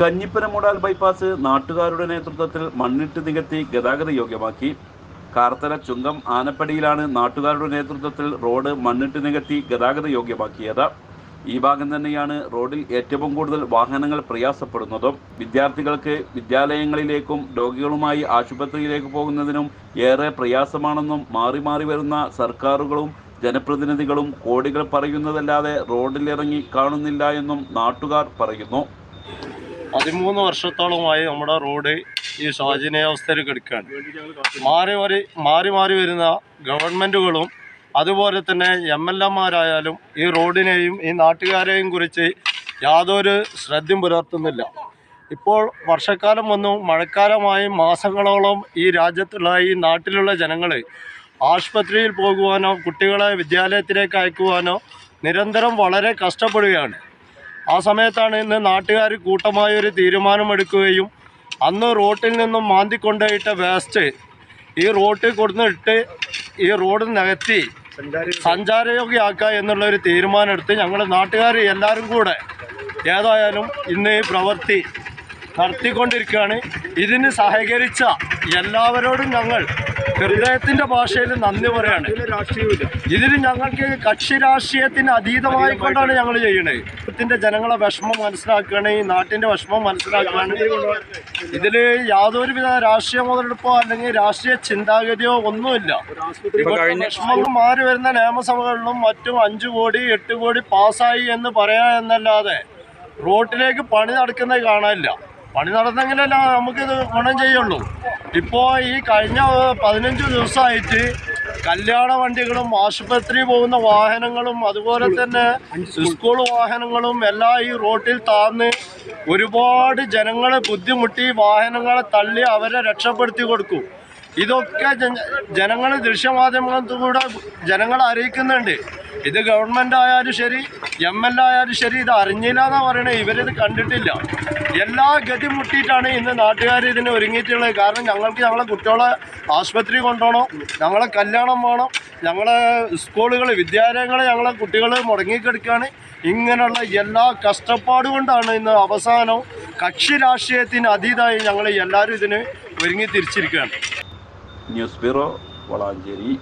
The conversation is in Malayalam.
കഞ്ഞിപ്പുരമൂടാൽ ബൈപ്പാസ് നാട്ടുകാരുടെ നേതൃത്വത്തിൽ മണ്ണിട്ട് നികത്തി ഗതാഗത യോഗ്യമാക്കി. കാർത്തല ചുങ്കം ആനപ്പടിയിലാണ് നാട്ടുകാരുടെ നേതൃത്വത്തിൽ റോഡ് മണ്ണിട്ട് നികത്തി ഗതാഗത യോഗ്യമാക്കിയത്. ഈ ഭാഗം തന്നെയാണ് റോഡിൽ ഏറ്റവും കൂടുതൽ വാഹനങ്ങൾ പ്രയാസപ്പെടുന്നതും. വിദ്യാർത്ഥികൾക്ക് വിദ്യാലയങ്ങളിലേക്കും രോഗികളുമായി ആശുപത്രിയിലേക്ക് പോകുന്നതിനും ഏറെ പ്രയാസമാണെന്നും മാറി മാറി വരുന്ന സർക്കാരുകളും ജനപ്രതിനിധികളും കോടികൾ പറയുന്നതല്ലാതെ റോഡിലിറങ്ങി കാണുന്നില്ല എന്നും നാട്ടുകാർ പറയുന്നു. പതിമൂന്ന് വർഷത്തോളമായി നമ്മുടെ റോഡ് ഈ ശോചനീയാവസ്ഥയിൽ കിടക്കുകയാണ് മാറി മാറി മാറി മാറി വരുന്ന ഗവൺമെന്റുകളും അതുപോലെ തന്നെ എം എൽ എമാരായാലും ഈ റോഡിനെയും ഈ നാട്ടുകാരെയും കുറിച്ച് യാതൊരു ശ്രദ്ധയും പുലർത്തുന്നില്ല. ഇപ്പോൾ വർഷക്കാലം വന്നു മഴക്കാലമായി മാസങ്ങളോളം ഈ രാജ്യത്തുള്ള ഈ നാട്ടിലുള്ള ജനങ്ങൾ ആശുപത്രിയിൽ പോകുവാനോ കുട്ടികളെ വിദ്യാലയത്തിലേക്ക് അയക്കുവാനോ നിരന്തരം വളരെ കഷ്ടപ്പെടുകയാണ്. ആ സമയത്താണ് ഇന്ന് നാട്ടുകാർ ഒരു തീരുമാനമെടുക്കുകയും അന്ന് റോട്ടിൽ നിന്നും മാന്തിക്കൊണ്ടുപോയിട്ട വേസ്റ്റ് ഈ റോട്ടിൽ കൊടുന്നിട്ട് ഈ റോഡ് നികത്തി സഞ്ചാരയോഗ്യമാക്കുക എന്നുള്ള ഒരു തീരുമാനമെടുത്ത് ഞങ്ങൾ നാട്ടുകാർ എല്ലാവരും കൂടെ ഏതായാലും ഇന്ന് ഈ പ്രവൃത്തി നടത്തിക്കൊണ്ടിരിക്കുകയാണ്. ഇതിന് സഹകരിച്ച എല്ലാവരോടും ഞങ്ങൾ ഹൃദയത്തിന്റെ ഭാഷയിൽ നന്ദി പറയാണ്. ഇതിന് ഞങ്ങൾക്ക് കക്ഷി രാഷ്ട്രീയത്തിന് അതീതമായി കൊണ്ടാണ് ഞങ്ങൾ ചെയ്യണത് ഇതിന്റെ ജനങ്ങളെ വിഷമം മനസ്സിലാക്കുകയാണ് ഈ നാട്ടിന്റെ വിഷമം മനസ്സിലാക്കുകയാണ്. ഇതിൽ യാതൊരുവിധ രാഷ്ട്രീയ മുതലെടുപ്പോ അല്ലെങ്കിൽ രാഷ്ട്രീയ ചിന്താഗതിയോ ഒന്നുമില്ല. വിഷമങ്ങൾ മാറി വരുന്ന നിയമസഭകളിലും മറ്റും അഞ്ചു കോടി എട്ട് കോടി പാസ്സായി എന്ന് പറയാ എന്നല്ലാതെ റോട്ടിലേക്ക് പണി നടക്കുന്നത് കാണാനില്ല. പണി നടന്നെങ്കിലല്ല നമുക്കിത് ഗുണം ചെയ്യുള്ളൂ. ഇപ്പോൾ ഈ കഴിഞ്ഞ പതിനഞ്ച് ദിവസമായിട്ട് കല്യാണ വണ്ടികളും ആശുപത്രി പോകുന്ന വാഹനങ്ങളും അതുപോലെ തന്നെ സ്കൂൾ വാഹനങ്ങളും എല്ലാം ഈ റോട്ടിൽ താന്ന് ഒരുപാട് ജനങ്ങളെ ബുദ്ധിമുട്ടി വാഹനങ്ങളെ തള്ളി അവരെ രക്ഷപ്പെടുത്തി കൊടുക്കും. ഇതൊക്കെ ജനങ്ങൾ ദൃശ്യമാധ്യമങ്ങളിലൂടെ ജനങ്ങളെ അറിയിക്കുന്നുണ്ട്. ഇത് ഗവൺമെന്റ് ആയാലും ശരി എം എൽ എ ആയാലും ശരി ഇത് അറിഞ്ഞില്ല എന്നാണ് പറയണത് ഇവരിത് കണ്ടിട്ടില്ല. എല്ലാ ഗതി മുട്ടിയിട്ടാണ് ഇന്ന് നാട്ടുകാർ ഇതിന് ഒരുങ്ങിയിട്ടുള്ളത്. കാരണം ഞങ്ങൾക്ക് ഞങ്ങളെ കുട്ടികളെ ആശുപത്രി കൊണ്ടുപോകണം ഞങ്ങളെ കല്യാണം വേണം ഞങ്ങളെ സ്കൂളുകൾ വിദ്യാലയങ്ങൾ ഞങ്ങളെ കുട്ടികൾ മുടങ്ങിക്കെടുക്കുകയാണ് ഇങ്ങനെയുള്ള എല്ലാ കഷ്ടപ്പാട് കൊണ്ടാണ് ഇന്ന് അവസാനം കക്ഷി രാഷ്ട്രീയത്തിന് അതീതമായി ഞങ്ങൾ എല്ലാവരും ഇതിന് ഒരുങ്ങി തിരിച്ചിരിക്കുകയാണ്. News bureau Valanchery.